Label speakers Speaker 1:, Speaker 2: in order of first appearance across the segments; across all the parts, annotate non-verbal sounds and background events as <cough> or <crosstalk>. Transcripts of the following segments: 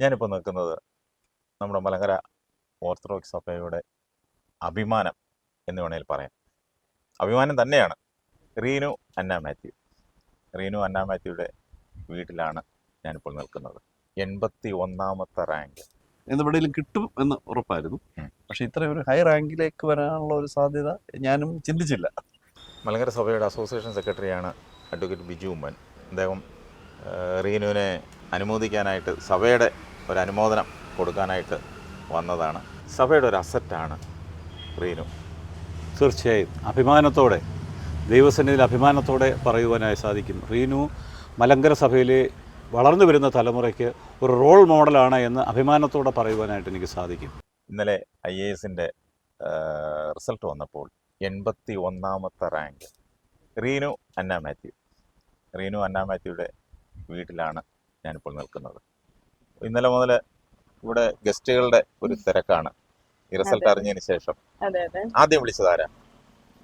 Speaker 1: ഞാനിപ്പോൾ നിൽക്കുന്നത് നമ്മുടെ മലങ്കര ഓർത്തഡോക്സ് സഭയുടെ അഭിമാനം എന്ന് വേണേൽ പറയാം. അഭിമാനം തന്നെയാണ്. റീനു അന്ന മാത്യു. റീനു അന്ന മാത്യുയുടെ വീട്ടിലാണ് ഞാനിപ്പോൾ നിൽക്കുന്നത്. എൺപത്തി ഒന്നാമത്തെ റാങ്ക്
Speaker 2: എന്നെവിടെയെങ്കിലും കിട്ടും എന്ന് ഉറപ്പായിരുന്നു. പക്ഷെ ഇത്ര ഒരു ഹൈ റാങ്കിലേക്ക് വരാനുള്ള ഒരു സാധ്യത ഞാനും ചിന്തിച്ചില്ല.
Speaker 1: മലങ്കര സഭയുടെ അസോസിയേഷൻ സെക്രട്ടറിയാണ് അഡ്വക്കേറ്റ് ബിജു ഉമ്മൻ. അദ്ദേഹം റീനുവിനെ അനുമോദിക്കാനായിട്ട് സഭയുടെ ഒരു അനുമോദനം കൊടുക്കാനായിട്ട് വന്നതാണ്. സഭയുടെ ഒരു അസറ്റാണ് റീനു.
Speaker 3: തീർച്ചയായും. അഭിമാനത്തോടെ ദൈവസന്നിധിയിൽ അഭിമാനത്തോടെ പറയുവാനായി സാധിക്കും. റീനു മലങ്കര സഭയിലെ വളർന്നു വരുന്ന തലമുറയ്ക്ക് ഒരു റോൾ മോഡലാണ് എന്ന് അഭിമാനത്തോടെ പറയുവാനായിട്ട് എനിക്ക് സാധിക്കും.
Speaker 1: ഇന്നലെ ഐ എ എസിന്റെ റിസൾട്ട് വന്നപ്പോൾ എൺപത്തി ഒന്നാമത്തെ റാങ്ക്. റീനു അന്ന മാത്യു. റീനു അന്ന മാത്യുയുടെ വീട്ടിലാണ് ഞാനിപ്പോൾ നിൽക്കുന്നത്. ഇന്നലെ മുതൽ ഇവിടെ ഗസ്റ്റുകളുടെ ഒരു തിരക്കാണ്. ഈ റിസൾട്ട്. അറിഞ്ഞതിന് ശേഷം. ആദ്യം വിളിച്ചതാരാ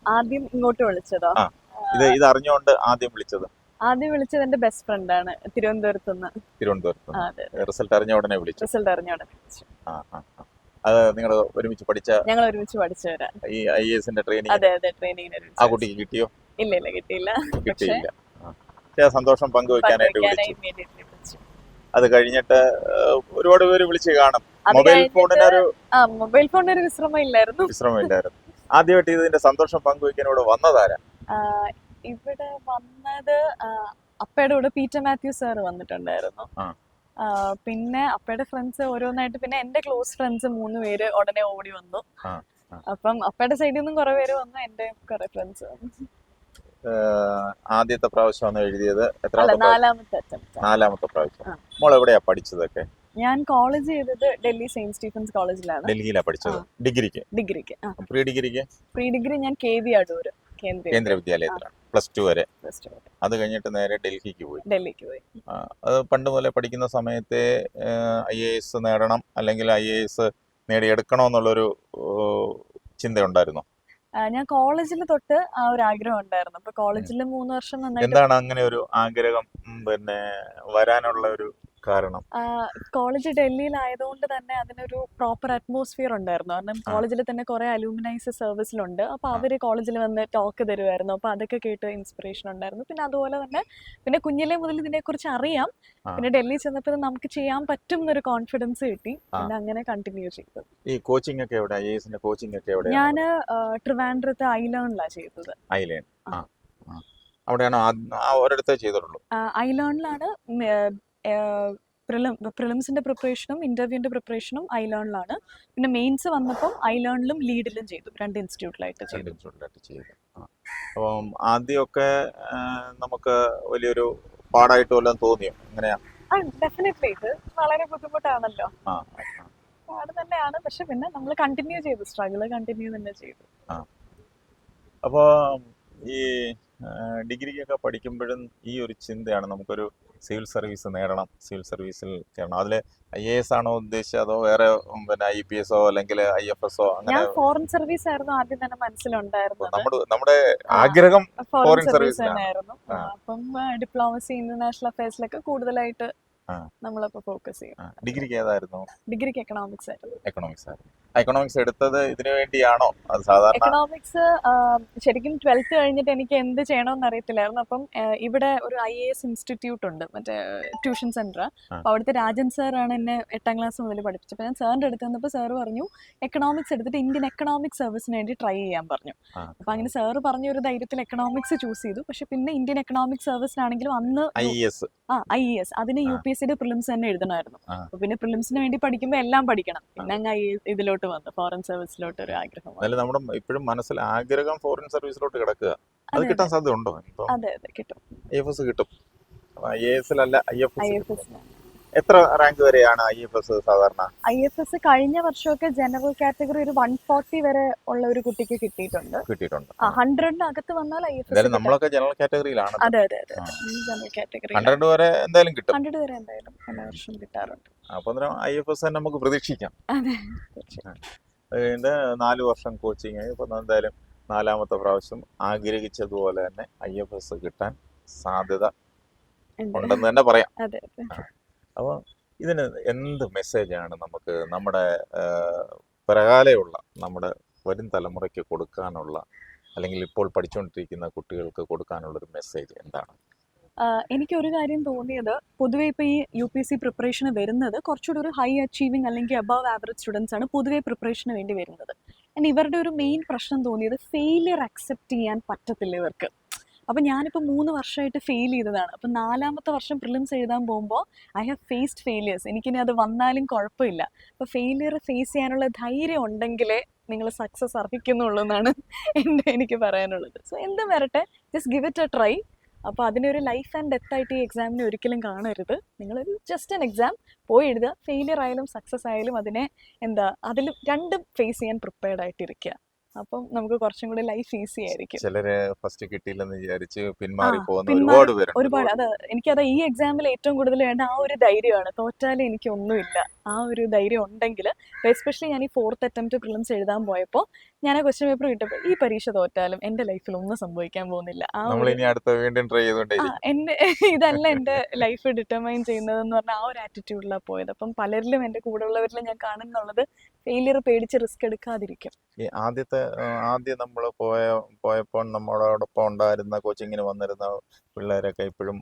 Speaker 4: ആദ്യം ഇങ്ങോട്ട് വിളിച്ചതോ.
Speaker 1: ഇത് ഇത് അറിഞ്ഞുകൊണ്ട് ആദ്യം വിളിച്ചത്.
Speaker 4: ആദ്യം വിളിച്ചത് എന്റെ ബെസ്റ്റ് ഫ്രണ്ട് ആണ് തിരുവനന്തപുരത്ത് നിന്ന്.
Speaker 1: തിരുവനന്തപുരത്ത് റിസൾട്ട് അറിഞ്ഞ ഉടനെ വിളിച്ചു.
Speaker 4: റിസൾട്ട്
Speaker 1: അറിഞ്ഞ ഉടനെ. അത് നിങ്ങൾ ഒരുമിച്ച് പഠിച്ച
Speaker 4: ഞങ്ങൾ ഒരുമിച്ച് പഠിച്ചവരാ.
Speaker 1: ഈ ഐ എസിന്റെ ട്രെയിനിങ്
Speaker 4: അതെ അതെ ട്രെയിനിങ്ങിന്
Speaker 1: ആ കുട്ടിക്ക് കിട്ടിയോ?
Speaker 4: ഇല്ല ഇല്ല കിട്ടിയില്ല.
Speaker 1: കിട്ടിയില്ല. സന്തോഷം പങ്കുവെക്കാനായിട്ട് വിളിച്ചു. അത് കഴിഞ്ഞിട്ട് ഒരുപാട് പേര് വിളിച്ച് കാണും. മൊബൈൽ ഫോണിന് ഒരു
Speaker 4: മൊബൈൽ ഫോണിന് ഒരു വിശ്രമം ഇല്ലായിരുന്നു
Speaker 1: വിശ്രമമില്ലായിരുന്നു. ആദ്യമായിട്ട് ഇതിന്റെ സന്തോഷം പങ്കുവയ്ക്കാൻ ഇവിടെ വന്നതാരാ
Speaker 4: ഇവിടെ വന്നത് അപ്പയുടെ കൂടെ പീറ്റർ മാത്യു സാർ വന്നിട്ടുണ്ടായിരുന്നു. പിന്നെ അപ്പയുടെ ഫ്രണ്ട്സ് ഓരോന്നായിട്ട് പിന്നെ എന്റെ ക്ലോസ് ഫ്രണ്ട്സ് മൂന്ന് പേര് ഉടനെ ഓടി വന്നു. അപ്പം അപ്പയുടെ സൈഡിൽ നിന്നും കുറെ പേര് വന്നു എന്റെ കുറെ ഫ്രണ്ട്സ്.
Speaker 1: ആദ്യത്തെ പ്രാവശ്യമാണ് എഴുതിയത്.
Speaker 4: നാലാമത്തെ അറ്റംപ്റ്റ്
Speaker 1: നാലാമത്തെ പ്രാവശ്യം. മോൾ എവിടെയാ പഠിച്ചതൊക്കെ?
Speaker 4: ഞാൻ കോളേജ് ചെയ്തത് ഡൽഹി സെയിന്റ് സ്റ്റീഫൻസ് കോളേജിലാണ്.
Speaker 1: ഡൽഹിയിലാണ് പഠിച്ചത്. ഡിഗ്രിക്ക്?
Speaker 4: ഡിഗ്രിക്ക്
Speaker 1: പ്രീ ഡിഗ്രിക്ക്?
Speaker 4: പ്രീ ഡിഗ്രി ഞാൻ കെ വി അടൂർ
Speaker 1: കേന്ദ്ര വിദ്യാലയത്തിലാണ്. പ്ലസ് ടു വരെ. അത് കഴിഞ്ഞിട്ട് നേരെ ഡൽഹിക്ക് പോയി.
Speaker 4: ഡൽഹിക്ക് പോയി.
Speaker 1: അത് പണ്ട് മുതലേ പഠിക്കുന്ന സമയത്തെ ഐ എ എസ് നേടണം അല്ലെങ്കിൽ ഐ എ എസ് നേടിയെടുക്കണമെന്നുള്ളൊരു എന്നുള്ളൊരു ചിന്തയുണ്ടായിരുന്നു?
Speaker 4: ഞാൻ കോളേജിൽ തൊട്ട് ആ ഒരു ആഗ്രഹം ഉണ്ടായിരുന്നു. അപ്പൊ കോളേജിൽ മൂന്ന് വർഷം
Speaker 1: എന്താണ് അങ്ങനെ ഒരു ആഗ്രഹം പിന്നെ വരാനുള്ള ഒരു കാരണം.
Speaker 4: കോളേജ് ഡൽഹിയിലായതുകൊണ്ട് തന്നെ അതിനൊരു പ്രോപ്പർ അറ്റ്മോസ്ഫിയർ ഉണ്ടായിരുന്നു. കാരണം കോളേജിൽ തന്നെ കുറെ അലൂമിനൈസ് സർവീസിലുണ്ട് അപ്പൊ
Speaker 1: ആ.
Speaker 4: അവർ കോളേജിൽ വന്ന് ടോക്ക് തരുമായിരുന്നു അപ്പൊ അതൊക്കെ കേട്ട് ഇൻസ്പിറേഷൻ ഉണ്ടായിരുന്നു. പിന്നെ അതുപോലെ തന്നെ പിന്നെ കുഞ്ഞിലെ മുതൽ ഇതിനെക്കുറിച്ച് അറിയാം. പിന്നെ ഡൽഹി ചെന്നപ്പോൾ നമുക്ക് ചെയ്യാൻ പറ്റും എന്നൊരു കോൺഫിഡൻസ് കിട്ടി പിന്നെ അങ്ങനെ കണ്ടിന്യൂ ചെയ്തു.
Speaker 1: ഈ കോച്ചിങ് ഒക്കെ എവിടെ ഐ കോച്ചിങ് ഒക്കെ
Speaker 4: ഞാൻ ട്രിവാൻഡ്രത്ത് ഐലേണിലാണ് ചെയ്തത്.
Speaker 1: ഐലേൺ
Speaker 4: ആ.
Speaker 1: അവിടെയാണോ ആ ഒരിടത്തേ ചെയ്തിട്ടുള്ളൂ.
Speaker 4: ഐലേണിലാണ് പ്രിലിംസിന്റെ പ്രിപ്പറേഷനും ഇന്റർവ്യൂവിന്റെ പ്രിപ്പറേഷനും ഐലേണിലാണ്. പിന്നെ മെയിൻസ് വന്നപ്പോൾ ഐലേണിലും ലീഡിലും ചെയ്തു രണ്ട് ഇൻസ്റ്റിറ്റ്യൂട്ടിലായിട്ട് ചെയ്തു.
Speaker 1: ഇൻസ്റ്റിറ്റ്യൂട്ടിലായിട്ട് ചെയ്തു. അപ്പം ആദ്യമൊക്കെ നമുക്ക് വലിയൊരു പാടായിട്ട് വല്ലതും തോന്നിയോ? എങ്ങനെയാ?
Speaker 4: ഡെഫിനറ്റ്ലി. ഇത് വളരെ ബുദ്ധിമുട്ടാണല്ലോ. പാട് തന്നെയാണ്. പക്ഷെ പിന്നെ നമ്മൾ കണ്ടിന്യൂ ചെയ്തു സ്ട്രഗിൾ കണ്ടിന്യൂ തന്നെ ചെയ്തു.
Speaker 1: അപ്പോൾ ഈ ഡിഗ്രിക്കൊക്കെ പഠിക്കുമ്പോഴും ഈ ഒരു ചിന്തയാണ് നമുക്കൊരു സിവിൽ സർവീസ് നേടണം സിവിൽ സർവീസിൽ കയറണം അതിൽ ഐ എ എസ് ആണോ ഉദ്ദേശിച്ചത് അതോ വേറെ പിന്നെ ഐ പി എസോ അല്ലെങ്കിൽ ഐ എഫ് എസോ അങ്ങനെ
Speaker 4: ഫോറിൻ സർവീസ് ആയിരുന്നു ആദ്യം തന്നെ മനസ്സിലുണ്ടായിരുന്നു
Speaker 1: നമ്മുടെ നമ്മുടെ ആഗ്രഹം
Speaker 4: ഫോറിൻ സർവീസ്
Speaker 1: service ലാണ്.
Speaker 4: തന്നെയായിരുന്നു
Speaker 1: ആ.
Speaker 4: അപ്പം ഡിപ്ലോമസി ഇന്റർനാഷണൽ അഫയേഴ്സിലൊക്കെ കൂടുതലായിട്ട്. നമ്മളിപ്പോ ഫോക്കസ് ചെയ്യും.
Speaker 1: ഡിഗ്രിക്ക് ഏതായിരുന്നു?
Speaker 4: ഡിഗ്രിക്ക് എക്കണോമിക്സ് ആയിരുന്നു.
Speaker 1: എക്കണോമിക്സ് ആയിരുന്നു. എക്കണോമിക്സ് എടുത്തത് ഇതിനു വേണ്ടിയാണോ? അത് സാധാരണ
Speaker 4: എക്കണോമിക്സ് ശരിക്കും ട്വൽത്ത് കഴിഞ്ഞിട്ട് എനിക്ക് എന്ത് ചെയ്യണമെന്ന് അറിയത്തില്ലായിരുന്നു. അപ്പം ഇവിടെ ഒരു ഐ എ എസ് ഇൻസ്റ്റിറ്റ്യൂട്ട് ഉണ്ട്. മറ്റേ ട്യൂഷൻ സെന്റർ അപ്പൊ അവിടുത്തെ രാജൻ സാറാണ് എന്നെ എട്ടാം ക്ലാസ് മുതൽ പഠിപ്പിച്ചത്. അപ്പൊ ഞാൻ സാറിന്റെ അടുത്ത് വന്നപ്പോൾ സാർ പറഞ്ഞു എക്കണോമിക്സ് എടുത്തിട്ട് ഇന്ത്യൻ എക്കണോമിക് സർവീസിന് വേണ്ടി ട്രൈ ചെയ്യാൻ പറഞ്ഞു. അപ്പൊ അങ്ങനെ സാറ് പറഞ്ഞ ഒരു ധൈര്യത്തിൽ എക്കണോമിക്സ് ചൂസ് ചെയ്തു. പക്ഷെ പിന്നെ ഇന്ത്യൻ എക്കണോമിക് സർവീസിനാണെങ്കിലും അന്ന്
Speaker 1: ഐ എസ്
Speaker 4: ആ ഐ എസ് അതിന് യു പി സിയുടെ പ്രിലിംസ് തന്നെ എഴുതണമായിരുന്നു. അപ്പൊ പിന്നെ പ്രിലിംസിന് വേണ്ടി പഠിക്കുമ്പോൾ എല്ലാം പഠിക്കണം. പിന്നെ അങ്ങ് ഇതിലോട്ട് വന്നു ഫോറിൻ സർവീസിലോട്ട് ഒരു ആഗ്രഹം
Speaker 1: നമ്മുടെ ഇപ്പോഴും മനസ്സിൽ ആഗ്രഹം ഫോറിൻ സർവീസിലോട്ട് കിടക്കുക. അത് കിട്ടാൻ സാധ്യത ഉണ്ടോ
Speaker 4: അതെ അതെ കിട്ടും.
Speaker 1: കിട്ടും. ഐ എ എസിലല്ല ഐ എഫ് എത്ര റാങ്ക് വരെയാണ് ഐ എഫ് എസ് സാധാരണ?
Speaker 4: ഐ എഫ് എസ് കഴിഞ്ഞ വർഷമൊക്കെ ജനറൽ കാറ്റഗറി ഒരു വൺ ഫോർട്ടി വരെ ഉള്ള ഒരു കുട്ടിക്ക് കിട്ടിയിട്ടുണ്ട്.
Speaker 1: കിട്ടിയിട്ടുണ്ട്.
Speaker 4: ഹൺഡ്രഡിനകത്ത് വന്നാൽ ഐ എഫ് എസ്
Speaker 1: നമ്മളൊക്കെ ജനറൽ കാറ്റഗറിയിലാണ്
Speaker 4: അതെ അതെ അതെ. ജനറൽ കാറ്റഗറി
Speaker 1: ഹൺഡ്രഡ് വരെ എന്തായാലും കിട്ടും.
Speaker 4: ഹൺഡ്രഡ് വരെ എന്തായാലും എല്ലാ വർഷവും കിട്ടാറുണ്ട്.
Speaker 1: അപ്പൊ ഐ എഫ് എസ് നമുക്ക് പ്രതീക്ഷിക്കാം.
Speaker 4: അതെ
Speaker 1: നാല് വർഷം കോച്ചിങ് ഇപ്പൊ എന്തായാലും നാലാമത്തെ പ്രാവശ്യം ആഗ്രഹിച്ചതുപോലെ തന്നെ ഐ എഫ് എസ് കിട്ടാൻ സാധ്യത
Speaker 4: ഉണ്ട്.
Speaker 1: ഉണ്ടെന്ന് തന്നെ പറയാം. അപ്പോൾ ഇതിന് എന്ത് മെസ്സേജാണ് നമുക്ക് നമ്മുടെ പ്രകാലയുള്ള നമ്മുടെ വരും തലമുറയ്ക്ക് കൊടുക്കാനുള്ള അല്ലെങ്കിൽ ഇപ്പോൾ പഠിച്ചുകൊണ്ടിരിക്കുന്ന കുട്ടികൾക്ക് കൊടുക്കാനുള്ള ഒരു മെസ്സേജ് എന്താണ്?
Speaker 4: എനിക്ക് ഒരു കാര്യം തോന്നിയത് പൊതുവേ ഇപ്പോൾ ഈ യു പി എസ് സി പ്രിപ്പറേഷന് വരുന്നത് കുറച്ചുകൂടി ഒരു ഹൈ അച്ചീവിങ് അല്ലെങ്കിൽ അബവ് ആവറേജ് സ്റ്റുഡൻസ് ആണ് പൊതുവേ പ്രിപ്പറേഷന് വേണ്ടി വരുന്നത്. ആൻഡ് ഇവരുടെ ഒരു മെയിൻ പ്രശ്നം തോന്നിയത് ഫെയിലിയർ അക്സെപ്റ്റ് ചെയ്യാൻ പറ്റത്തില്ല ഇവർക്ക്. അപ്പം ഞാനിപ്പോൾ മൂന്ന് വർഷമായിട്ട് ഫെയിൽ ചെയ്തതാണ്. അപ്പം നാലാമത്തെ വർഷം പ്രിലിംസ് എഴുതാൻ പോകുമ്പോൾ ഐ ഹാവ് ഫേസ്ഡ് ഫെയിലിയേഴ്സ് എനിക്കിനി അത് വന്നാലും കുഴപ്പമില്ല. അപ്പോൾ ഫെയിലിയർ ഫേസ് ചെയ്യാനുള്ള ധൈര്യം ഉണ്ടെങ്കിലേ നിങ്ങൾ സക്സസ് അർഹിക്കുന്നുള്ളൂ എന്നാണ് എന്റെ എനിക്ക് പറയാനുള്ളത്. സോ എന്തും വരട്ടെ just give it a try അപ്പോൾ അതിനൊരു ലൈഫ് ആൻഡ് ഡെത്ത് ആയിട്ട് ഈ എക്സാമിനെ ഒരിക്കലും കാണരുത്. നിങ്ങളൊരു ജസ്റ്റ് ആൻ എക്സാം പോയി എഴുതുക. ഫെയിലിയർ ആയാലും സക്സസ് ആയാലും അതിനെ എന്താ അതിൽ രണ്ടും ഫേസ് ചെയ്യാൻ പ്രിപ്പയർഡ് ആയിട്ടിരിക്കുക. അപ്പം നമുക്ക് കുറച്ചും കൂടി ലൈഫ് ഈസി ആയിരിക്കും.
Speaker 1: ചിലര് ഫസ്റ്റ് കിട്ടിയില്ലെന്ന് വിചാരിച്ച് പിൻമാറി പോകുന്ന
Speaker 4: പിന്മാറി-
Speaker 1: ഒരുപാട് പേര്
Speaker 4: ഒരുപാട്. അത് എനിക്കത് ഈ എക്സാമിൽ ഏറ്റവും കൂടുതൽ വേണ്ട ആ ഒരു ധൈര്യമാണ്. തോറ്റാലും എനിക്കൊന്നുമില്ല. ആ ഒരു ധൈര്യം ഉണ്ടെങ്കിൽ എസ്പെഷ്യലി ഞാൻ ഈ ഫോർത്ത് അറ്റംപ്റ്റ് പ്രിലിംസ് എഴുതാൻ പോയപ്പോൾ ഞാൻ ആ ക്വസ്റ്റ്യൻ പേപ്പർ കിട്ടപ്പോൾ ഈ പരീക്ഷ തോറ്റാലും എന്റെ ലൈഫിൽ ഒന്നും സംഭവിക്കാൻ പോകുന്നില്ല. ആ എന്റെ <laughs> ഇതല്ല എന്റെ ലൈഫ് ഡിറ്റർമൈൻ ചെയ്യുന്നതെന്ന് പറഞ്ഞാൽ ആ ഒരു ആറ്റിറ്റ്യൂഡിലാണ് പോയത്. അപ്പം പലരിലും എന്റെ കൂടെ ഉള്ളവരിലും ഞാൻ കാണുന്നുള്ളത് ഫെയിലിയർ പേടിച്ച് റിസ്ക് എടുക്കാതിരിക്കും.
Speaker 1: ഈ ആദ്യത്തെ ആദ്യം നമ്മൾ പോയ പോയപ്പോൾ നമ്മളോടൊപ്പം ഉണ്ടായിരുന്ന കോച്ചിങ്ങിന് വന്നിരുന്ന പിള്ളേരൊക്കെ ഇപ്പോഴും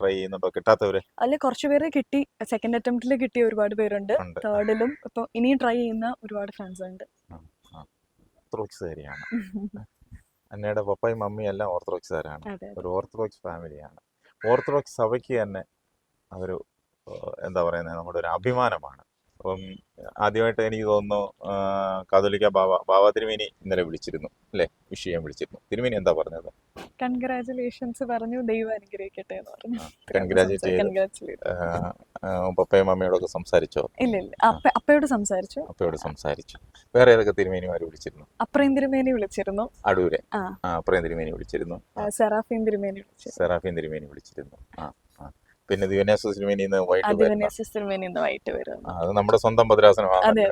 Speaker 1: ട്രൈ ചെയ്യുന്നുണ്ടോ? കിട്ടാത്തവര്?
Speaker 4: അല്ല കുറച്ചുപേരെ കിട്ടി. സെക്കൻഡ് അറ്റംപ്റ്റിൽ കിട്ടിയ ഒരുപാട് പേരുണ്ട്. തേർഡിലും ഇപ്പം ഇനിയും ട്രൈ ചെയ്യുന്ന ഒരുപാട് ഫ്രണ്ട്സ് ഉണ്ട്.
Speaker 1: ഓർത്തഡോക്സുകാരിയാണ്. <laughs> അന്നയുടെ പപ്പയും മമ്മിയും എല്ലാം ഓർത്തഡോക്സുകാരാണ്. ഒരു ഓർത്തഡോക്സ് ഫാമിലിയാണ്. ഓർത്തഡോക്സ് സഭയ്ക്ക് തന്നെ അതൊരു എന്താ പറയുന്നത് നമ്മുടെ ഒരു അഭിമാനമാണ്. അപ്പം ആദ്യമായിട്ട് എനിക്ക് തോന്നുന്നു കാതോലിക്ക ബാബ ബാബ തിരുമേനി ഇന്നലെ വിളിച്ചിരുന്നു അല്ലേ? വിഷ് ചെയ്യാൻ വിളിച്ചിരുന്നു. തിരുമേനി എന്താ പറഞ്ഞത്?
Speaker 4: കൺഗ്രാചുലേഷൻസ് പറഞ്ഞു ദൈവം അനുഗ്രഹിക്കട്ടെ എന്ന് പറഞ്ഞു. കൺഗ്രാചുലേറ്റ്
Speaker 1: പപ്പയും മമ്മിയോടൊക്കെ സംസാരിച്ചോ?
Speaker 4: ഇല്ല ഇല്ല. അപ്പ അപ്പയോട് സംസാരിച്ചു.
Speaker 1: അപ്പയോട് സംസാരിച്ചു. വേറെ ഏതൊക്കെ തിരുമേനിമാർ വിളിച്ചിരുന്നു?
Speaker 4: അപ്രയും തിരുമേനി വിളിച്ചിരുന്നു.
Speaker 1: അടൂരെ.
Speaker 4: ആ.
Speaker 1: തിരുമേനി വിളിച്ചിരുന്നു.
Speaker 4: സെറാഫീൻ തിരുമേനി
Speaker 1: സെറാഫിൻ തിരുമേനി വിളിച്ചിരുന്നു. ആ. പിന്നെ ദിവന്യാസ സിനിമയിൽ നിന്ന് വൈകിട്ട്
Speaker 4: അതിവന്യസിസ് വൈകിട്ട്
Speaker 1: ആ, അത് നമ്മുടെ സ്വന്തം ഭദ്രാസനമാണ്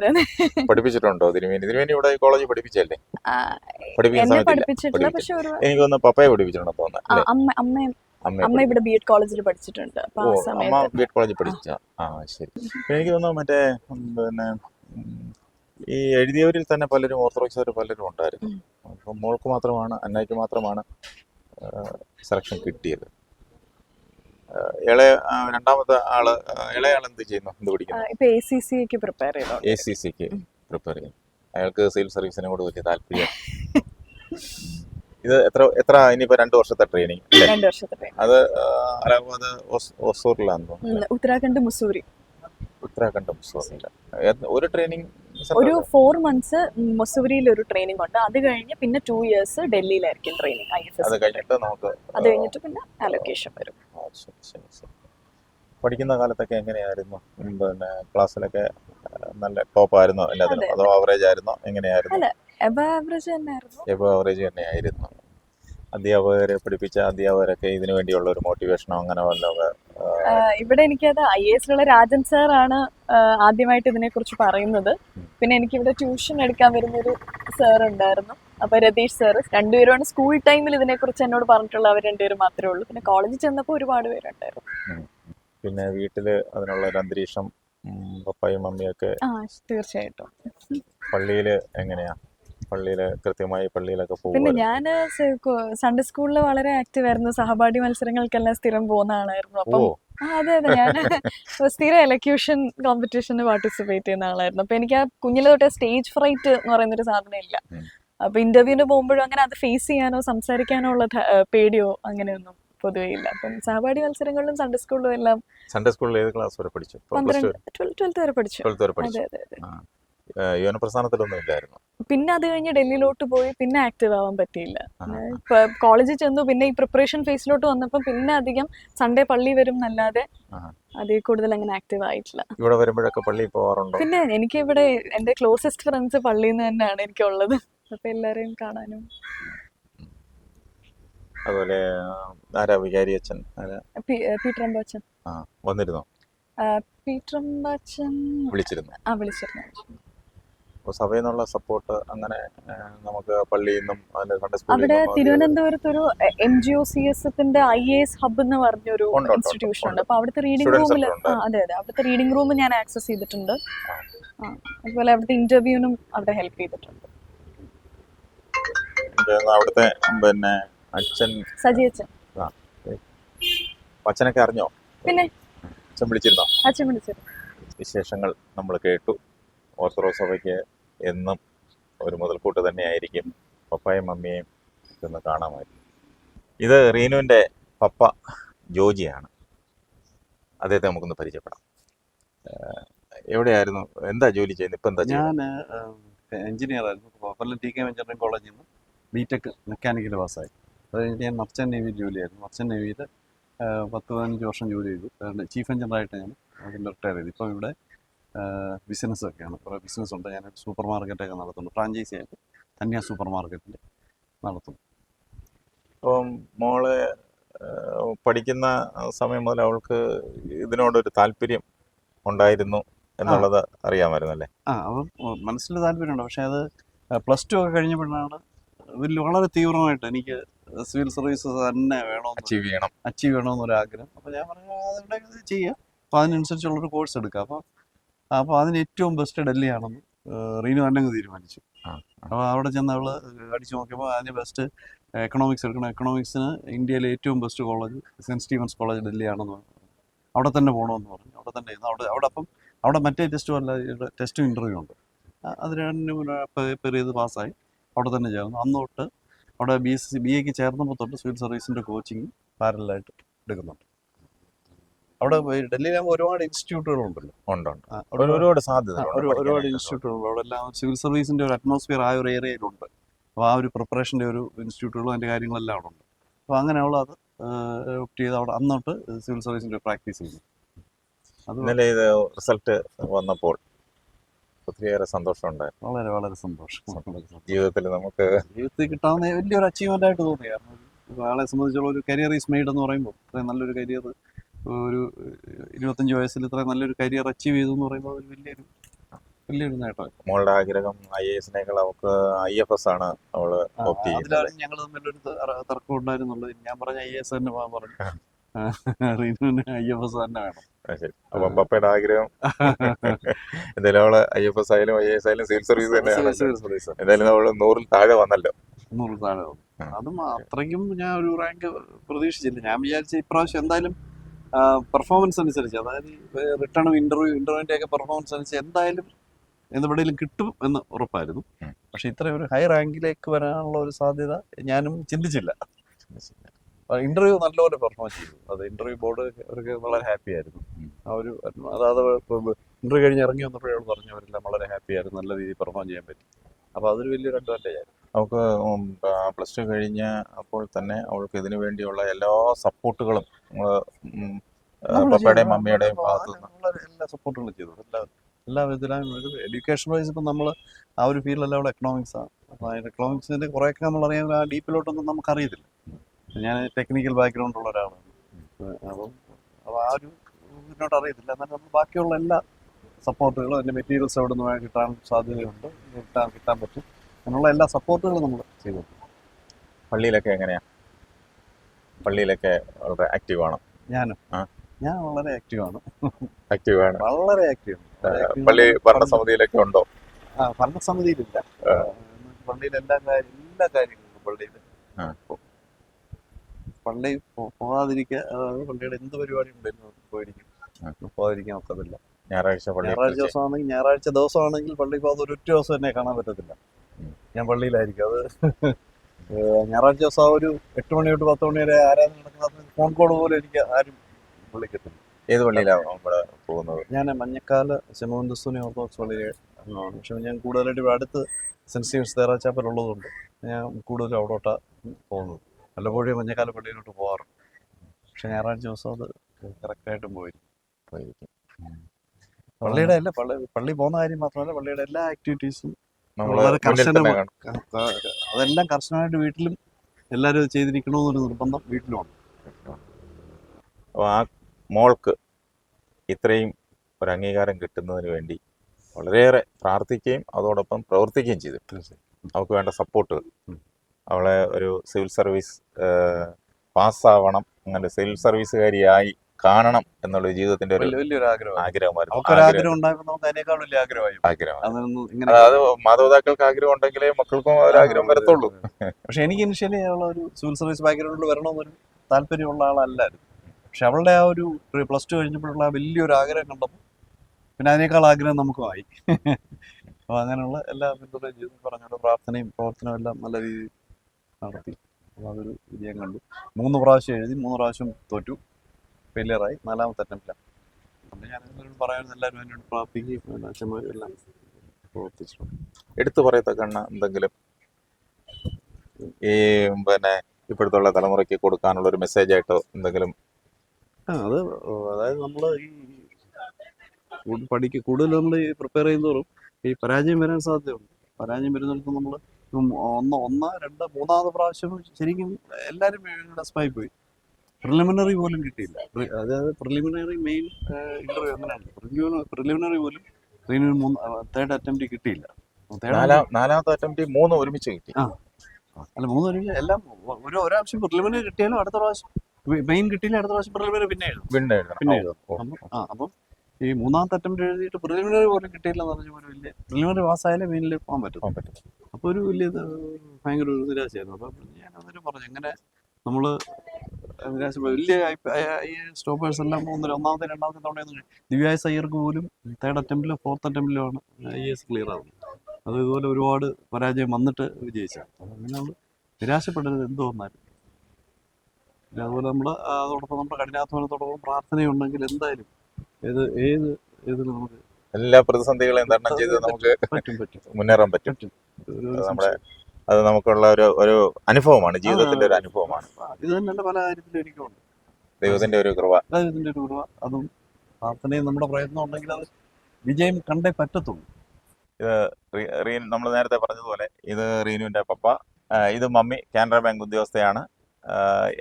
Speaker 1: പഠിപ്പിച്ചിട്ടുണ്ടോ തിരുമേനി തിരുമേനി ഇവിടെ കോളേജിൽ പഠിപ്പിച്ചല്ലേ? പഠിപ്പിക്കുന്ന എനിക്ക് തോന്നുന്നു പപ്പയെ പഠിപ്പിച്ചിട്ടുണ്ടോ തോന്നുന്നു
Speaker 4: അമ്മ ഇവിടെ ബി എഡ് കോളേജിൽ പഠിച്ചിട്ടുണ്ട്.
Speaker 1: അമ്മ ബി എഡ് കോളേജിൽ പഠിച്ച. ആ ശരി. എനിക്ക് തോന്നുന്നു മറ്റേ പിന്നെ ഈ എഴുതിയവരിൽ തന്നെ പലരും ഓർത്തഡോക്സുകാർ പലരും ഉണ്ടായിരുന്നു. അപ്പം മോൾക്ക് മാത്രമാണ് അന്നയ്ക്ക് മാത്രമാണ് സെലക്ഷൻ കിട്ടിയത്. ഇളയ രണ്ടാമത്തെ ആൾ ഇളയ ആൾ എന്ത് ചെയ്യുന്നു? എന്ത് പഠിക്കുന്നു?
Speaker 4: എ സി സിക്ക് പ്രിപ്പയർ
Speaker 1: പ്രിപ്പയർ ചെയ്യുന്നു അയാൾക്ക് സിവിൽ സർവീസിനോട് വലിയ താല്പര്യം. ഇത് എത്ര എത്ര ഇനിയിപ്പോ രണ്ട് വർഷത്തെ ട്രെയിനിങ്
Speaker 4: രണ്ട് വർഷത്തെ
Speaker 1: അത് അലഹബാദ് അലഹാബാദ് ഒസ്- ഒസൂറിലാണെന്ന്
Speaker 4: ഉത്തരാഖണ്ഡ് മുസൂരി
Speaker 1: ഉത്തരാഖണ്ഡ് മുസൂരി ഒരു ട്രെയിനിങ്
Speaker 4: ഒരു ഫോർ മന്ത്സ് മൊസൂരിയിൽ ഒരു ട്രെയിനിങ് ഉണ്ട്. അത് കഴിഞ്ഞ് പിന്നെ ടു ഇയേഴ്സ് ഡൽഹിയിലായിരിക്കും ട്രെയിനിങ് ഐ എഫ് എസ്
Speaker 1: കഴിഞ്ഞിട്ട് നമുക്ക്
Speaker 4: അത് കഴിഞ്ഞിട്ട് പിന്നെ അലൊക്കേഷൻ വരും.
Speaker 1: പഠിക്കുന്ന കാലത്തൊക്കെ എങ്ങനെയായിരുന്നു? പിന്നെ ക്ലാസ്സിലൊക്കെ നല്ല ടോപ്പ് ആയിരുന്നു എല്ലാത്തിനും
Speaker 4: അതോ
Speaker 1: ആവറേജ് ആയിരുന്നോ? എങ്ങനെയായിരുന്നു?
Speaker 4: എബ ആവറേജ് തന്നെയായിരുന്നു.
Speaker 1: അധ്യാപകരെ പഠിപ്പിച്ച അധ്യാപകരൊക്കെ ഇതിനു വേണ്ടിയുള്ള ഒരു മോട്ടിവേഷനോ അങ്ങനെ വല്ലതൊക്കെ
Speaker 4: ഇവിടെ എനിക്കത് ഐ എസിലുള്ള രാജൻ സാറാണ് ആദ്യമായിട്ട് ഇതിനെക്കുറിച്ച് പറയുന്നത്. പിന്നെ എനിക്ക് ഇവിടെ ട്യൂഷൻ എടുക്കാൻ വരുന്ന ഒരു സാർ ഉണ്ടായിരുന്നു. അപ്പൊ രതീഷ് സാർ രണ്ടുപേരുമാണ് സ്കൂൾ ടൈമിൽ ഇതിനെക്കുറിച്ച് എന്നോട് പറഞ്ഞിട്ടുള്ള അവർ രണ്ടുപേരും മാത്രമേ ഉള്ളൂ. പിന്നെ കോളേജിൽ ചെന്നപ്പോൾ ഒരുപാട് പേരുണ്ടായിരുന്നു.
Speaker 1: പിന്നെ വീട്ടിൽ അതിനുള്ള ഒരു അന്തരീക്ഷം പപ്പായും മമ്മിയൊക്കെ
Speaker 4: ആ തീർച്ചയായിട്ടും.
Speaker 1: പള്ളിയിൽ എങ്ങനെയാ? പള്ളിയിൽ കൃത്യമായി പള്ളിയിലൊക്കെ
Speaker 4: പിന്നെ
Speaker 1: പോകും
Speaker 4: ഞാൻ സൺഡേ സ്കൂളിൽ വളരെ ആക്റ്റീവ് ആയിരുന്നു. സഹപാഠി മത്സരങ്ങൾക്കെല്ലാം സ്ഥിരം പോകുന്ന ആളായിരുന്നു. അപ്പൊ അതെ അതെ. ഞാൻ സ്ഥിരം എലക്യൂഷൻ കോമ്പറ്റീഷന് പാർട്ടിസിപ്പേറ്റ് ചെയ്യുന്ന ആളായിരുന്നു. അപ്പൊ എനിക്ക് ആ കുഞ്ഞിലെ തൊട്ടേ സ്റ്റേജ് ഫ്രൈറ്റ് എന്ന് പറയുന്ന ഒരു സാധനം ഇല്ല. അപ്പൊ ഇന്റർവ്യൂവിന് പോകുമ്പോഴും അങ്ങനെ അത് ഫേസ് ചെയ്യാനോ സംസാരിക്കാനോ ഉള്ള പേടിയോ അങ്ങനെയൊന്നും പൊതുവേ ഇല്ല. അപ്പം സഹപാഠി മത്സരങ്ങളിലും സൺഡേ സ്കൂളിലും എല്ലാം
Speaker 1: സൺഡേ സ്കൂളിൽ ഏത് ക്ലാസ് വരെ പഠിച്ചു?
Speaker 4: പന്ത്രണ്ട് ട്വൽത്ത് വരെ? പഠിച്ചു.
Speaker 1: യുവന പ്രസ്ഥാനത്തിലൊന്നും ഇല്ലായിരുന്നു.
Speaker 4: പിന്നെ അത് കഴിഞ്ഞ് ഡൽഹിയിലോട്ട് പോയി പിന്നെ ആക്റ്റീവ് ആവാൻ പറ്റിയില്ല. കോളേജിൽ ചെന്നു പിന്നെ ഈ പ്രിപ്പറേഷൻ ഫേസിലോട്ട് വന്നപ്പോൾ പിന്നെ അധികം സൺഡേ പള്ളി വരും എന്നല്ലാതെ അതിൽ കൂടുതൽ അങ്ങനെ ആക്റ്റീവ് ആയിട്ടില്ല.
Speaker 1: ഇവിടെ വരുമ്പോഴൊക്കെ പള്ളിയിൽ പോകാറുണ്ടോ
Speaker 4: പിന്നെ എനിക്ക് ഇവിടെ എന്റെ ക്ലോസസ്റ്റ് ഫ്രണ്ട്സ് പള്ളിയിൽ നിന്ന് തന്നെയാണ് എനിക്കുള്ളത്. അപ്പൊ എല്ലാരെയും കാണാനും.
Speaker 1: അതുപോലെ ആരാ വികാരി അച്ഛൻ? ആരാ?
Speaker 4: പി- പീറ്റർ അമ്പാച്ചൻ
Speaker 1: ആ വന്നിരുന്നോ?
Speaker 4: പീറ്റർ അമ്പാച്ചൻ
Speaker 1: വിളിച്ചിരുന്നു?
Speaker 4: ആ വിളിച്ചിരുന്നു.
Speaker 1: സഭയിൽ നിന്നുള്ള സപ്പോർട്ട് അങ്ങനെ നമുക്ക് പള്ളിയിൽ നിന്നും
Speaker 4: അവിടെ തിരുവനന്തപുരത്ത് ഒരു M G O C S എത്തിന്റെ I A S hub എന്ന് പറഞ്ഞൊരു ഇൻസ്റ്റിറ്റ്യൂഷൻ ഉണ്ട്. അപ്പൊ അവിടുത്തെ റീഡിംഗ് റൂമിൽ അതെ അതെ. അവിടുത്തെ റീഡിംഗ് റൂം ഞാൻ ആക്സസ് ചെയ്തിട്ടുണ്ട്. അതുപോലെ അവിടുത്തെ ഇന്റർവ്യൂനും അവിടെ ഹെൽപ്പ് ചെയ്തിട്ടുണ്ട്.
Speaker 1: അവിടുത്തെ പിന്നെ അച്ഛൻ?
Speaker 4: സജി അച്ഛൻ.
Speaker 1: അച്ഛനൊക്കെ അറിഞ്ഞോ?
Speaker 4: പിന്നെ?
Speaker 1: അച്ഛൻ വിളിച്ചിരുന്നോ?
Speaker 4: അച്ഛൻ വിളിച്ചിരുന്നു.
Speaker 1: വിശേഷങ്ങൾ നമ്മൾ കേട്ടു. ഓർത്തഡോക്സ് സഭയ്ക്ക് എന്നും ഒരു മുതൽക്കൂട്ട് തന്നെയായിരിക്കും പപ്പായും മമ്മിയെയും ഇന്ന് കാണാമായിരുന്നു. ഇത് റീനുവിന്റെ പപ്പ ജോജിയാണ്. അദ്ദേഹത്തെ നമുക്കൊന്ന് പരിചയപ്പെടാം. എവിടെയായിരുന്നു? എന്താ ജോലി ചെയ്യുന്നത്? ഇപ്പം എന്താ
Speaker 2: ഞാൻ എഞ്ചിനീയർ ആയിരുന്നു. കൊല്ലം ടി കെ എഞ്ചിനീയറിംഗ് കോളേജിൽ നിന്ന് ബി ടെക് മെക്കാനിക്കൽ പാസ്സായി. അത് കഴിഞ്ഞിട്ട് ഞാൻ മർച്ചന്റ് നേവിയിൽ ജോലിയായിരുന്നു മർച്ചന്റ് നേവിയിൽ പത്ത് പതിനഞ്ച് വർഷം ജോലി ചെയ്തു. ചീഫ് എഞ്ചിനീയറായിട്ട് ഞാൻ അതിൽ റിട്ടയർ ചെയ്തു. ഇപ്പം ഇവിടെ ബിസിനസ് ഒക്കെയാണ് കുറേ ബിസിനസ് ഉണ്ട് ഞാൻ സൂപ്പർ മാർക്കറ്റൊക്കെ നടത്തുന്നു. ഫ്രാഞ്ചൈസി ആയിട്ട് കന്യാ സൂപ്പർ മാർക്കറ്റിൽ നടത്തുന്നു
Speaker 1: അപ്പം മോൾ പഠിക്കുന്ന സമയം മുതൽ അവൾക്ക് ഇതിനോടൊരു താല്പര്യം ഉണ്ടായിരുന്നു എന്നുള്ളത് അറിയാമായിരുന്നു അല്ലേ
Speaker 2: ആ അപ്പം മനസ്സിൽ താല്പര്യമുണ്ട്. പക്ഷേ അത് പ്ലസ് ടു ഒക്കെ കഴിഞ്ഞപ്പോഴാണ് വലിയ വളരെ തീവ്രമായിട്ട് എനിക്ക് സിവിൽ സർവീസസ് തന്നെ വേണോ
Speaker 1: അച്ചീവ് ചെയ്യണം.
Speaker 2: അച്ചീവ് ചെയ്യണമെന്നൊരു ആഗ്രഹം അപ്പോൾ ഞാൻ പറഞ്ഞു അതിവിടെ ഇത് ചെയ്യാം. അപ്പോൾ അതിനനുസരിച്ചുള്ളൊരു കോഴ്സ് എടുക്കുക അപ്പോൾ അപ്പോൾ അതിന് ഏറ്റവും ബെസ്റ്റ് ഡൽഹിയാണെന്ന് റീനു തന്നെ അങ്ങ് തീരുമാനിച്ചു
Speaker 1: അപ്പൊ
Speaker 2: അപ്പോൾ അവിടെ ചെന്ന് അവൾ അടിച്ചു നോക്കിയപ്പോൾ അതിന് ബെസ്റ്റ് എക്കണോമിക്സ് എടുക്കണം. എക്കണോമിക്സിന് ഇന്ത്യയിലെ ഏറ്റവും best college Saint Stephen's college ഡൽഹിയാണെന്ന് പറഞ്ഞു. അവിടെ തന്നെ പോകണമെന്ന് പറഞ്ഞു. അവിടെ തന്നെ അവിടെ അവിടെ അപ്പം അവിടെ മറ്റേ ടെസ്റ്റും അല്ല ടെസ്റ്റും ഇന്റർവ്യൂ ഉണ്ട്. അത് രണ്ടിനും പേര് ചെയ്ത് പാസ്സായി. അവിടെ തന്നെ ചേർന്നു. അന്ന് തൊട്ട് അവിടെ ബി എസ് സി ബി എക്ക് ചേർന്നപ്പോൾ തൊട്ട് സിവിൽ സർവീസിന്റെ കോച്ചിങ് പാരലായിട്ട് എടുക്കുന്നുണ്ട്. അവിടെ ഡൽഹിയിൽ ഡൽഹിയിലാകുമ്പോൾ ഒരുപാട് ഇൻസ്റ്റിറ്റ്യൂട്ടുകൾ
Speaker 1: ഉണ്ടല്ലോ ഉണ്ട്. ഒരു- ഒരുപാട് സാധ്യത
Speaker 2: ഒരുപാട് ഇൻസ്റ്റിറ്റ്യൂട്ടുകൾ അവിടെ എല്ലാം സിവിൽ സർവീസിന്റെ ഒരു അറ്റ്മോസ്ഫിയർ ആ ഒരു ഏരിയയിലുണ്ട്. അപ്പോൾ ആ ഒരു പ്രിപ്പറേഷന്റെ ഒരു ഇൻസ്റ്റിറ്റ്യൂട്ടുകളും അതിന്റെ കാര്യങ്ങളെല്ലാം അവിടെ ഉണ്ട്. അപ്പോൾ അങ്ങനെ അവൾ അത് ഒപ്റ്റ് ചെയ്ത് അവിടെ അന്നോട്ട് സിവിൽ സർവീസിന്റെ പ്രാക്ടീസ് ചെയ്തു. അത്
Speaker 1: ഇന്നലെ ഇത് റിസൾട്ട് വന്നപ്പോൾ ഒത്തിരിയേറെ സന്തോഷമുണ്ടായിരുന്നു
Speaker 2: വളരെ വളരെ സന്തോഷം. വളരെ സന്തോഷം.
Speaker 1: ജീവിതത്തിൽ നമുക്ക്
Speaker 2: ജീവിതത്തിൽ കിട്ടാവുന്ന വലിയൊരു അച്ചീവ്മെന്റ് ആയിട്ട് തോന്നി കാരണം ആളെ സംബന്ധിച്ചുള്ള ഒരു കരിയർ ഈസ് മെയ്ഡ് എന്ന് പറയുമ്പോൾ അത്രയും നല്ലൊരു കരിയർ ഒരു ഇരുപത്തഞ്ച് വയസ്സിൽ ഇത്ര നല്ലൊരു കരിയർ അച്ചീവ് ചെയ്തു എന്ന് പറയുമ്പോൾ അതൊരു വലിയൊരു വലിയൊരു നേട്ടമാണ്
Speaker 1: മോളുടെ ആഗ്രഹം ഐ എസിനേക്കാൾ അവൾക്ക് ഐ എഫ് എസ് ആണ് അവൾ
Speaker 2: അതിലാണ് ഞങ്ങൾ തമ്മിലൊരു തർക്കം ഉണ്ടായിരുന്നുള്ളത്. ഞാൻ പറഞ്ഞ ഐ എസ് തന്നെ പോകാൻ പറഞ്ഞു. റീനുവിന് ഐ എഫ് എസ് തന്നെ വേണം.
Speaker 1: ശരി. അപ്പം പപ്പയുടെ ആഗ്രഹം. എന്തായാലും അവൾ ഐ എഫ് എസ് ആയാലും ഐ എസ് ആയാലും സിവിൽ സർവീസ് തന്നെയാണ് എന്തായാലും അവൾ നൂറിൽ താഴെ വന്നല്ലോ.
Speaker 2: താഴെ വന്നു. അതും അത്രയ്ക്കും ഞാൻ ഒരു റാങ്ക് പ്രതീക്ഷിച്ചില്ല. ഞാൻ വിചാരിച്ച ഇപ്രാവശ്യം എന്തായാലും പെർഫോമൻസ് അനുസരിച്ച് അതായത് റിട്ടേണും ഇന്റർവ്യൂ ഇന്റർവ്യൂവിന്റെ ഒക്കെ പെർഫോമൻസ് അനുസരിച്ച് എന്തായാലും എന്തെവിടെയെങ്കിലും കിട്ടും എന്ന് ഉറപ്പായിരുന്നു. പക്ഷെ ഇത്ര ഒരു ഹൈ റാങ്കിലേക്ക് വരാനുള്ള ഒരു സാധ്യത ഞാനും ചിന്തിച്ചില്ല. ഇന്റർവ്യൂ നല്ലപോലെ പെർഫോം ചെയ്തു. അത് ഇന്റർവ്യൂ ബോർഡ് അവർക്ക് വളരെ ഹാപ്പി ആയിരുന്നു. ആ ഒരു അതായത് ഇന്റർവ്യൂ കഴിഞ്ഞ് ഇറങ്ങി വന്നപ്പോഴേ പറഞ്ഞവരെല്ലാം പറഞ്ഞു വളരെ ഹാപ്പി ആയിരുന്നു. നല്ല രീതിയിൽ പെർഫോം ചെയ്യാൻ പറ്റി. അപ്പോൾ അതൊരു വലിയൊരു അഡ്വാന്റേജ് ആയിരുന്നു.
Speaker 1: അവൾക്ക് പ്ലസ് ടു കഴിഞ്ഞ അപ്പോൾ തന്നെ അവൾക്ക് ഇതിനു വേണ്ടിയുള്ള എല്ലാ സപ്പോർട്ടുകളും പപ്പയുടെയും മമ്മിയുടെയും ഭാഗത്ത് നിന്ന്.
Speaker 2: എല്ലാ സപ്പോർട്ടുകളും ചെയ്തു എല്ലാ എല്ലാ വിധത്തിലും എഡ്യൂക്കേഷൻ വൈസ് ഇപ്പം നമ്മൾ ആ ഒരു ഫീൽഡല്ല അവിടെ എക്കണോമിക്സ് ആണ് അപ്പോൾ അതിന്റെ എക്കണോമിക്സിന്റെ കുറേയൊക്കെ നമ്മൾ അറിയാൻ ആ ഡീപ്പിലോട്ടൊന്നും നമുക്ക് അറിയത്തില്ല ഞാൻ ടെക്നിക്കൽ ബാക്ക്ഗ്രൗണ്ട് ഉള്ള ഒരാളാണ്. അപ്പം അപ്പോൾ ആ ഒരു ഇതിനോട്ട് അറിയത്തില്ല. എന്നാലും നമ്മൾ ബാക്കിയുള്ള എല്ലാ സപ്പോർട്ടുകളും അതിന്റെ മെറ്റീരിയൽസ് എവിടെ നിന്ന് കിട്ടാൻ സാധ്യതയുണ്ട്. കിട്ടാൻ കിട്ടാൻ പറ്റും. അങ്ങനെയുള്ള എല്ലാ സപ്പോർട്ടുകളും നമ്മൾ ചെയ്തു
Speaker 1: പള്ളിയിലൊക്കെ എങ്ങനെയാ? പള്ളിയിലൊക്കെ വളരെ ആക്റ്റീവ് ആണ്.
Speaker 2: ഞാനും. ഞാൻ വളരെ ആക്റ്റീവ് ആണ്.
Speaker 1: ആക്റ്റീവ് ആണ്.
Speaker 2: വളരെ ആക്റ്റീവ്
Speaker 1: പള്ളി ഭരണസമിതിയിലൊക്കെ ഉണ്ടോ?
Speaker 2: ആ ഭരണസമിതിയിലില്ല. പള്ളിയിൽ എല്ലാ കാര്യം എല്ലാ കാര്യങ്ങളും പള്ളിയിൽ പള്ളി പോകാതിരിക്കുക അതായത് പള്ളിയുടെ എന്ത് പരിപാടി ഉണ്ടെങ്കിലും പോയിരിക്കും.
Speaker 1: പോവാതിരിക്കാൻ
Speaker 2: പോകാതിരിക്കാൻ ഒക്കത്തില്ല.
Speaker 1: ഞായറാഴ്ച പള്ളി
Speaker 2: ഞായറാഴ്ച ദിവസമാണെങ്കിൽ ഞായറാഴ്ച ദിവസമാണെങ്കിൽ പള്ളി പോകാതെ ഒരു ഒറ്റ ദിവസം എന്നെ കാണാൻ പറ്റത്തില്ല. ഞാൻ പള്ളിയിലായിരിക്കും. അത് ഞായറാഴ്ച ദിവസം ആ ഒരു എട്ട് മണി തൊട്ട് പത്ത് മണി വരെ ആരാധന നടക്കുന്ന ഫോൺ കോൾ പോലും എനിക്ക് ആരും വിളിക്കത്തില്ല.
Speaker 1: ഏത് പള്ളിയിലാണ് ഇവിടെ പോകുന്നത്?
Speaker 2: ഞാൻ മഞ്ഞക്കാല ശമോന്തസ്തുനി ഓർത്തഡോക്സ് പള്ളിയിൽ പക്ഷെ ഞാൻ കൂടുതലായിട്ട് ഇവിടെ അടുത്ത് സെന്റ് സ്റ്റീവൻസ് തേറാ ചാപ്പൽ ഉള്ളതുകൊണ്ട് ഞാൻ കൂടുതലും അവിടോട്ടാണ് പോകുന്നത്. വല്ലപ്പോഴും മഞ്ഞക്കാല പള്ളിയിലോട്ട് പോകാറുണ്ട്. പക്ഷെ ഞായറാഴ്ച ദിവസം അത് കറക്റ്റായിട്ടും പോയി
Speaker 1: പോയിരിക്കും.
Speaker 2: പള്ളിയുടെ അല്ല പള്ളി പള്ളി പോകുന്ന കാര്യം മാത്രമല്ല പള്ളിയുടെ എല്ലാ ആക്ടിവിറ്റീസും വളരെ അതെല്ലാം കർശനമായിട്ട് വീട്ടിലും എല്ലാവരും ചെയ്തിരിക്കണമെന്നൊരു നിർബന്ധം വീട്ടിലുമാണ്
Speaker 1: അപ്പോൾ ആ മോൾക്ക് ഇത്രയും ഒരു അംഗീകാരം കിട്ടുന്നതിന് വേണ്ടി വളരെയേറെ പ്രാർത്ഥിക്കുകയും അതോടൊപ്പം പ്രവർത്തിക്കുകയും ചെയ്തു. അവൾക്ക് വേണ്ട സപ്പോർട്ട് അവളെ ഒരു സിവിൽ സർവീസ് പാസ്സാവണം. അങ്ങനെ സിവിൽ സർവീസുകാരിയായി കാണണം എന്നുള്ള ജീവിതത്തിന്റെ ഒരു
Speaker 2: വലിയ വലിയൊരു ആഗ്രഹം.
Speaker 1: ആഗ്രഹമായിരുന്നു. അത് മാതാപിതാക്കൾക്ക് ആഗ്രഹം ഉണ്ടെങ്കിലേ മക്കൾക്കും ആഗ്രഹം വരത്തുള്ളൂ.
Speaker 2: പക്ഷെ എനിക്ക് ഇനിഷ്യലി ഒരു സിവിൽ സർവീസ് ബാക്ക്ഗ്രൗണ്ടിൽ വരണമെന്നൊരു താല്പര്യമുള്ള ആളല്ലായിരുന്നു. പക്ഷെ അവളുടെ ആ ഒരു പ്ലസ് ടു കഴിഞ്ഞപ്പോഴുള്ള ആ വലിയൊരു ആഗ്രഹം കണ്ടപ്പോൾ പിന്നെ അതിനേക്കാൾ ആഗ്രഹം നമുക്കുമായി. അപ്പോൾ അങ്ങനെയുള്ള എല്ലാ പിന്തുണയും ജീവിതം പറഞ്ഞുള്ള പ്രാർത്ഥനയും പ്രവർത്തനവും എല്ലാം നല്ല രീതിയിൽ നടത്തി. അപ്പോൾ അതൊരു വിജയം കണ്ടു. മൂന്ന് പ്രാവശ്യം എഴുതി മൂന്ന് പ്രാവശ്യം തോറ്റു. ഫെയിലിയറായി നാലാമത്തെ അറ്റംപ്റ്റിലാണ് അതുകൊണ്ട് ഞാൻ എല്ലാവരോടും പറയാൻ എല്ലാവരും എന്നോട് പ്രാർത്ഥിക്കുകയും അച്ഛന്മാരും എല്ലാം പ്രവർത്തിച്ചിട്ടുണ്ട്
Speaker 1: എടുത്തു പറയത്തക്കണ്ണ എന്തെങ്കിലും ഈ പിന്നെ ഇപ്പോഴത്തുള്ള തലമുറയ്ക്ക് കൊടുക്കാനുള്ള ഒരു മെസ്സേജ് ആയിട്ടോ എന്തെങ്കിലും
Speaker 2: ആ അത് അതായത് നമ്മൾ ഈ പഠിക്കുക കൂടുതൽ നമ്മൾ ഈ പ്രിപ്പയർ ചെയ്യുന്നതോറും ഈ പരാജയം വരാൻ സാധ്യതയുണ്ട് പരാജയം വരുന്നിടത്ത് നമ്മൾ ഒന്ന് ഒന്ന് രണ്ട് മൂന്നാമത് പ്രാവശ്യം ശരിക്കും എല്ലാവരും ഡെസ്പായി പോയി പ്രിലിമിനറി പോലും കിട്ടിയില്ല. അതായത് പ്രിലിമിനറി മെയിൻ ഇന്റർവ്യൂ അങ്ങനെയാണ്. പ്രിലിമിനറി പോലും ട്രെയിനിന് മൂന്ന് തേർഡ് അറ്റംപ്റ്റ് കിട്ടിയില്ല.
Speaker 1: നാലാമത്തെ അറ്റംപ്റ്റ് മൂന്ന് ഒരുമിച്ച് കിട്ടി.
Speaker 2: അല്ല മൂന്ന് ഒരുമിച്ച് എല്ലാം ഒരു ഒരാവശ്യം പ്രിലിമിനറി കിട്ടിയാലും അടുത്ത പ്രാവശ്യം മെയിൻ കിട്ടിയില്ല അടുത്ത പ്രാവശ്യം പ്രിലിമിനറി പിന്നെ എഴുതും
Speaker 1: പിന്നെ എഴുതും
Speaker 2: പിന്നെ എഴുതും അപ്പം ആ അപ്പം ഈ മൂന്നാമത്തെ അറ്റംപ്റ്റ് എഴുതിയിട്ട് പ്രിലിമിനറി പോലും കിട്ടിയില്ല എന്ന് പറഞ്ഞ ഒരു വലിയ പ്രിലിമിനറി പാസ്സായാലേ മെയിനിൽ പോകാൻ പറ്റും
Speaker 1: പറ്റും.
Speaker 2: അപ്പോൾ ഒരു വലിയ ഭയങ്കര ഒരു നിരാശയായിരുന്നു. അപ്പം ഞാൻ അന്നേരം പറഞ്ഞു എങ്ങനെ നമ്മൾ വലിയ സ്റ്റോപ്പേഴ്സ് എല്ലാം മൂന്നര ഒന്നാമത്തെ രണ്ടാമത്തെ തവണയൊന്നും ദിവ്യാസ് അയ്യർക്ക് പോലും തേർഡ് അറ്റംപ്റ്റിലോ ഫോർത്ത് അറ്റംപ്റ്റിലോ ആണ് ഐ എസ് ക്ലിയർ ആവുന്നത്. അത് ഇതുപോലെ ഒരുപാട് പരാജയം വന്നിട്ട് വിജയിച്ചാണ് അപ്പം അങ്ങനെയുള്ള നിരാശപ്പെടരുത് എന്ത് വന്നാലും. പിന്നെ അതുപോലെ നമ്മൾ അതോടൊപ്പം നമ്മുടെ കഠിനാധ്വാനത്തോടൊപ്പം പ്രാർത്ഥനയുണ്ടെങ്കിൽ എന്തായാലും ഏത് ഏത് ഏതിലും നമുക്ക്
Speaker 1: എല്ലാ പ്രതിസന്ധികളെയും തരണം ചെയ്ത് നമുക്ക് മുന്നേറാൻ പറ്റും. നമ്മുടെ അത് നമുക്കുള്ള ഒരു ഒരു അനുഭവമാണ് ജീവിതത്തിന്റെ ഒരു അനുഭവമാണ്.
Speaker 2: ഇത് തന്നെ പല കാര്യത്തിലും എനിക്കുണ്ട്.
Speaker 1: ദൈവത്തിന്റെ ഒരു കൃപ.
Speaker 2: ദൈവത്തിന്റെ ഒരു കൃപ. അതും പ്രാർത്ഥനയും നമ്മുടെ പ്രയത്നം ഉണ്ടെങ്കിൽ അത് വിജയം കണ്ടേ പറ്റത്തുള്ളൂ.
Speaker 1: റീൻ നമ്മൾ നേരത്തെ പറഞ്ഞതുപോലെ ഇത് റീനുവിന്റെ പപ്പ ഇത് മമ്മി കാനറ ബാങ്ക് ഉദ്യോഗസ്ഥയാണ്.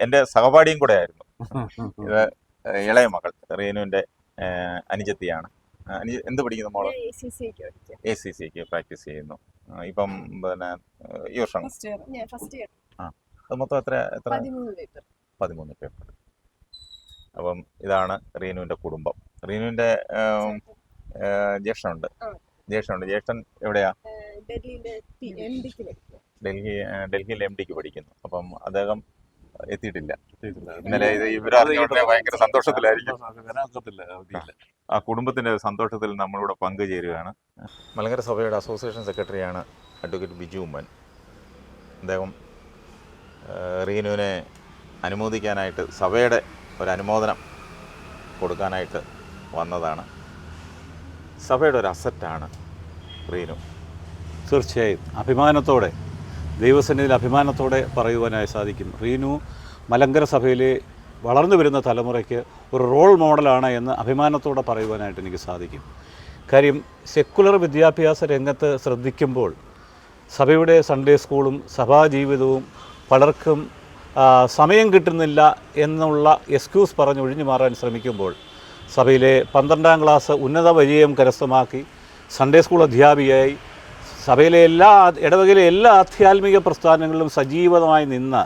Speaker 1: എന്റെ സഹപാഠിയും കൂടെ ആയിരുന്നു <laughs> ഇത് ഇളയ മകൾ റീനുവിന്റെ അനുജത്തിയാണ്. ആ, അനുജ എന്ത് പഠിക്കുന്നു മോൾ?
Speaker 4: എ സി
Speaker 1: സിക്ക് പ്രാക്ടീസ് ചെയ്യുന്നു. ആ, ഇപ്പം പിന്നെ ഈ വർഷം?
Speaker 4: ഇയർ
Speaker 1: അത് മൊത്തം എത്ര എത്ര?
Speaker 4: പതിമൂന്ന് പേപ്പർ
Speaker 1: അപ്പം ഇതാണ് റീനുവിന്റെ കുടുംബം. റീനുവിന്റെ ആം, ആ, ജ്യേഷ്ഠനുണ്ട്.
Speaker 4: ആ.
Speaker 1: ജ്യേഷ്ഠനുണ്ട്. ജ്യേഷ്ഠൻ എവിടെയാ?
Speaker 4: ഡൽഹിയിലെ
Speaker 1: ഡൽഹി ആ, ഡൽഹിയിൽ എം ഡിക്ക് പഠിക്കുന്നു. അപ്പം അദ്ദേഹം എത്തിയിട്ടില്ല. ഇന്നലെ ഇത് ഇവരറിഞ്ഞ ഉടനെ ഭയങ്കര സന്തോഷത്തിലായിരിക്കും. ആ കുടുംബത്തിന്റെ സന്തോഷത്തിൽ നമ്മളിവിടെ പങ്കുചേരുകയാണ്. മലങ്കര സഭയുടെ അസോസിയേഷൻ സെക്രട്ടറിയാണ് അഡ്വക്കേറ്റ് ബിജു ഉമ്മൻ. അദ്ദേഹം റീനുവിനെ അനുമോദിക്കാനായിട്ട് സഭയുടെ ഒരു അനുമോദനം കൊടുക്കാനായിട്ട് വന്നതാണ്. സഭയുടെ ഒരു അസറ്റാണ് റീനു.
Speaker 3: തീർച്ചയായും. അഭിമാനത്തോടെ ദൈവസന്നിധിയിൽ അഭിമാനത്തോടെ പറയുവാനായി സാധിക്കും. റീനു മലങ്കര സഭയിലെ വളർന്നു വരുന്ന തലമുറയ്ക്ക് ഒരു റോൾ മോഡലാണ് എന്ന് അഭിമാനത്തോടെ പറയുവാനായിട്ട് എനിക്ക് സാധിക്കും. കാര്യം സെക്കുലർ വിദ്യാഭ്യാസ രംഗത്ത് ശ്രദ്ധിക്കുമ്പോൾ സഭയുടെ സൺഡേ സ്കൂളും സഭാജീവിതവും പലർക്കും സമയം കിട്ടുന്നില്ല എന്നുള്ള എക്സ്ക്യൂസ് പറഞ്ഞ് ഒഴിഞ്ഞു മാറാൻ ശ്രമിക്കുമ്പോൾ സഭയിലെ പന്ത്രണ്ടാം ക്ലാസ് ഉന്നത വിജയം കരസ്ഥമാക്കി സൺഡേ സ്കൂൾ അധ്യാപികയായി സഭയിലെ എല്ലാ ഇടവകയിലെ എല്ലാ ആധ്യാത്മിക പ്രസ്ഥാനങ്ങളിലും സജീവമായി നിന്ന്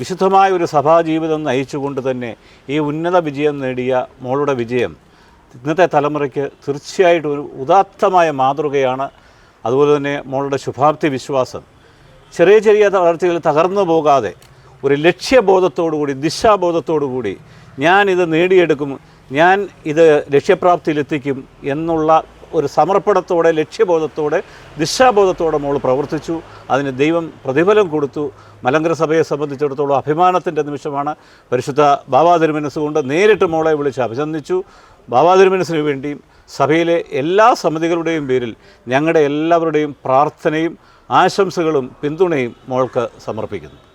Speaker 3: വിശുദ്ധമായ ഒരു സഭാ ജീവിതം നയിച്ചുകൊണ്ട് തന്നെ ഈ ഉന്നത വിജയം നേടിയ മോളുടെ വിജയം ഇന്നത്തെ തലമുറയ്ക്ക് തീർച്ചയായിട്ടും ഒരു ഉദാത്തമായ മാതൃകയാണ്. അതുപോലെ തന്നെ മോളുടെ ശുഭാപ്തി വിശ്വാസം. ചെറിയ ചെറിയ തളർച്ചകൾ തകർന്നു പോകാതെ ഒരു ലക്ഷ്യബോധത്തോടുകൂടി ദിശാബോധത്തോടുകൂടി ഞാൻ ഇത് നേടിയെടുക്കും ഞാൻ ഇത് ലക്ഷ്യപ്രാപ്തിയിലെത്തിക്കും എന്നുള്ള ഒരു സമർപ്പണത്തോടെ ലക്ഷ്യബോധത്തോടെ ദിശാബോധത്തോടെ മോൾ പ്രവർത്തിച്ചു. അതിന് ദൈവം പ്രതിഫലം കൊടുത്തു. മലങ്കര സഭയെ സംബന്ധിച്ചിടത്തോളം അഭിമാനത്തിന്റെ നിമിഷമാണ്. പരിശുദ്ധ ബാബാ തിരുമനസ് കൊണ്ട് നേരിട്ട് മോളെ വിളിച്ച് അഭിനന്ദിച്ചു. ബാബാ തിരുമനസിന് വേണ്ടിയും സഭയിലെ എല്ലാ സമിതികളുടെയും പേരിൽ ഞങ്ങളുടെ എല്ലാവരുടെയും പ്രാർത്ഥനയും ആശംസകളും പിന്തുണയും മോൾക്ക് സമർപ്പിക്കുന്നു.